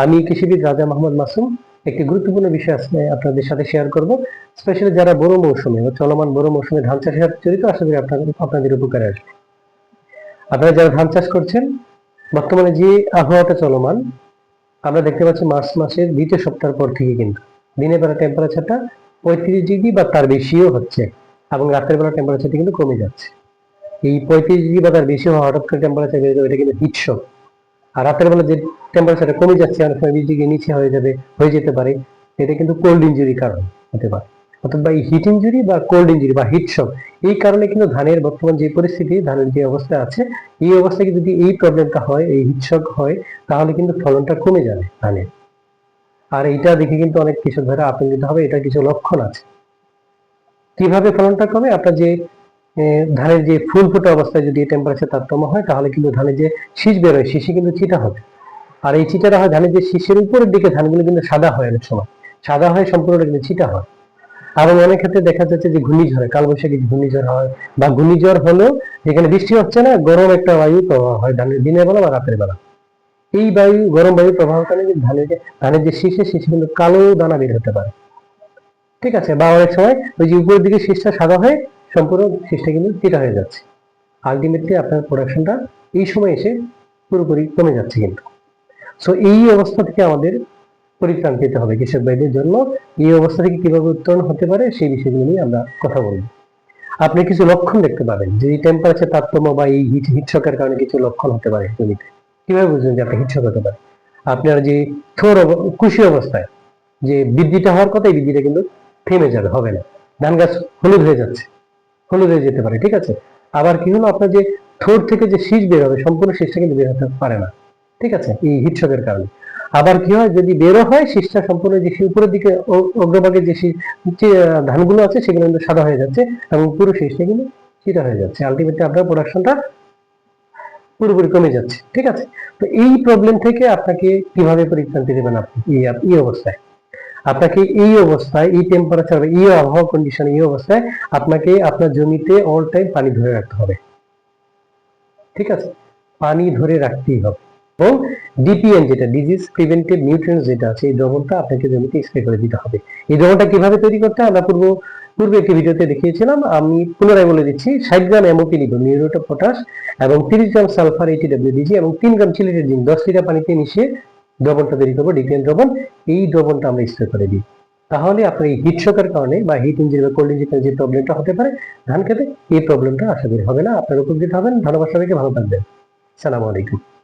আমি কৃষিবিদ রাজা মোহাম্মদ মাসুম। একটি গুরুত্বপূর্ণ বিষয় আপনাদের সাথে শেয়ার করব। স্পেশালি যারা বড় মৌসুমে চলমান বড় মৌসুমে ধান চাষের সাথে জড়িত, আশা করি আপনাদের উপকারে আসবে। আপনারা যারা ধান চাষ করছেন, বর্তমানে যে আবহাওয়াটা চলমান, আমরা দেখতে পাচ্ছি মার্চ মাসের দ্বিতীয় সপ্তাহের পর থেকে কিন্তু দিনের বেলা টেম্পারেচারটা পঁয়ত্রিশ ডিগ্রি বা তার বেশিও হচ্ছে এবং রাতের বেলা টেম্পারেচারটা কিন্তু কমে যাচ্ছে। এই পঁয়ত্রিশ ডিগ্রি বা তার বেশি হওয়া হঠাৎ করে টেম্পারেচার বেড়ে যাবে এটা কিন্তু হিট শক আর রাতের বেলা যে টেম্পারেচারটা কমে যাচ্ছে, অনেক সময় বিশ ডিগ্রি নিচে হয়ে যাবে, হয়ে যেতে পারে, এটা কিন্তু কোল্ড ইঞ্জুরি কারণ হতে পারে। অর্থাৎ বা এই হিট ইঞ্জুরি বা কোল্ড ইঞ্জুরি বা হিট শক এই কারণে কিন্তু ধানের বর্তমান যে পরিস্থিতি, ধানের যে অবস্থা আছে, এই অবস্থায় যদি এই প্রবলেমটা হয়, এই হিট শক হয়, তাহলে কিন্তু ফলনটা কমে যাবে ধানের। আর এইটা দেখে কিন্তু অনেক কৃষক ভাইরা আতঙ্কিত হবে এটা কিছু লক্ষণ আছে। কীভাবে ফলনটা কমে? আপনার যে ধানের যে ফুল ফোটা অবস্থায় যদি টেম্পারেচার তারতম্য হয়, তাহলে কিন্তু ধানের যে শীষ বেরোয় শীষে কিন্তু চিটা হবে। আর এই চিটাটা হয় ধানের যে শীষের উপরের দিকে, ধানগুলো কিন্তু সাদা হয় অনেক সময়। সাদা হয় সম্পূর্ণটা কিন্তু চিটা হয়। এবং অনেক ক্ষেত্রে দেখা যাচ্ছে যে ঘূর্ণিঝড়, কালবৈশাখী ঘূর্ণিঝড় হয়, বা ঘূর্ণিঝড় হলেও যেখানে বৃষ্টি হচ্ছে না, গরম একটা বায়ু প্রবাহ হয় ধানের দিনের বেলা বা রাতের বেলা। এই বায়ু, গরম বায়ু প্রবাহের কারণে কিন্তু ধানের যে ধানের যে শীষে শীষে কিন্তু কালো দানা বের হতে পারে। ঠিক আছে? বা অনেক সময় ওই যে উপরের দিকে শীষটা সাদা হয়ে সম্পূর্ণ শীষটা কিন্তু চিটা হয়ে যাচ্ছে। আলটিমেটলি আপনার প্রোডাকশনটা এই সময় এসে পুরোপুরি কমে যাচ্ছে কিন্তু। সো এই অবস্থা থেকে আমাদের পরিত্রাণ পেতে হবে কৃষক ভাইদের জন্য। এই অবস্থা থেকে কীভাবে উত্তরণ হতে পারে সেই বিষয়গুলো নিয়ে আমরা কথা বলব। আপনি কিছু লক্ষণ দেখতে পাবেন। যে টেম্পারেচার তারতম্য বা এই হিট হিটশকের কারণে কিছু লক্ষণ হতে পারে জমিতে। কীভাবে বুঝবেন যে আপনার হিটশক হতে পারে? আপনার যে থোর কুশি অবস্থায় যে বৃদ্ধিটা হওয়ার কথা এই বৃদ্ধিটা কিন্তু থেমে যাবে, হবে না। ধান গাছ হলুদ হয়ে যাচ্ছে। হলুদ যেতে পারে, ঠিক আছে? আবার কি হলো? আপনার যে থোর থেকে যে শীষ বের হবে, সম্পূর্ণ শীষটা কিন্তু বের হতে পারে না, ঠিক আছে? এই হিটশকের কারণে। আবার কি হয়? যদি বেরো হয়, শীষটা সম্পূর্ণ যে উপরের দিকে অগ্রভাগে যে ধানগুলো আছে, সেগুলো কিন্তু সাদা হয়ে যাচ্ছে এবং পুরো শীষটা কিন্তু চিটা হয়ে যাচ্ছে। আলটিমেটলি আপনার প্রোডাকশনটা পুরোপুরি কমে যাচ্ছে, ঠিক আছে? তো এই প্রবলেম থেকে আপনাকে কীভাবে পরিত্রান্তি দেবেন আপনি এই এই অবস্থায়? আপনাকে এই অবস্থায়, এই টেম্পারেচার এই আবহাওয়া কন্ডিশন এই অবস্থায় আপনাকে আপনার জমিতে অল টাইম পানি ধরে রাখতে হবে। ঠিক আছে? পানি ধরে রাখতেই হবে। এবং ডিপিএন যেটা ডিজিজ প্রিভেন্টিভ নিউট্রিয়েন্টস যেটা আছে, এই দ্রবণটা আপনাকে জমিতে স্প্রে করে দিতে হবে। এই দ্রবণটা কীভাবে তৈরি করতে আমরা পূর্ব, পূর্বে একটি ভিডিওতে দেখিয়েছিলাম। আমি পুনরায় বলে দিচ্ছি, ষাট গ্রাম এমওপি নিব নিউরোটো পটাশ এবং তিরিশ গ্রাম সালফার এইটি ডাব্লিউডিজি এবং তিন গ্রাম চিলিটের জিঙ্ক দশ লিটার পানিতে মিশিয়ে দ্রবণটা তৈরি করব ডিগ্রেন দ্রবণ। এই দ্রবণটা আমরা স্প্রে করে দিই। তাহলে আপনার এই হিট শকের কারণে বা হিট ইঞ্জিন বা কোল্ড ইঞ্জিনের যে প্রবলেমটা হতে পারে, ধান খেতে এই প্রবলেমটা আশা করি হবে না। আপনার উপকৃত হবেন। ভালোবাসা সবাইকে, ভালো থাকবেন। সালামু আলাইকুম।